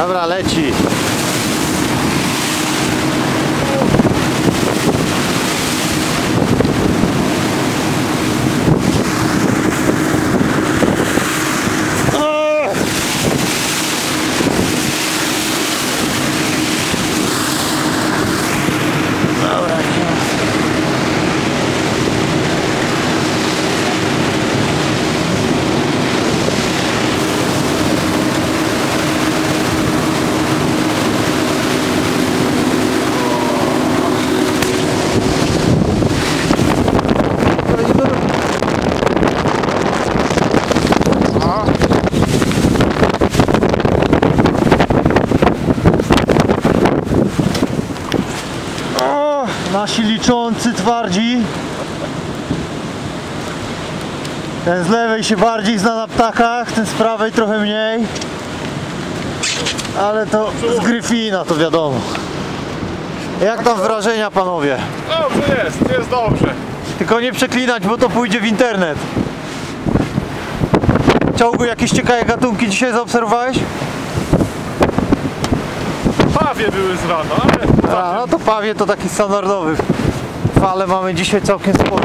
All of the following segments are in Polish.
Dobra, leci. Dobra, O, nasi liczący twardzi. Ten z lewej się bardziej zna na ptakach, ten z prawej trochę mniej. Ale to z Gryfina to wiadomo. Jak tam wrażenia panowie? Dobrze jest, jest dobrze. Tylko nie przeklinać, bo to pójdzie w internet. Ciągu jakieś ciekawe gatunki dzisiaj zaobserwowałeś? Pawie były z rana, ale A, no to pawie to taki standardowy. Fale mamy dzisiaj całkiem sporo.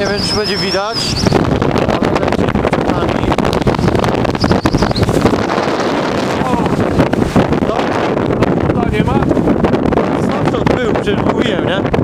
nie wiem czy będzie widać ale będzie przed nami. O, no, to, to nie ma. Sam to był, przecież mówiłem, nie?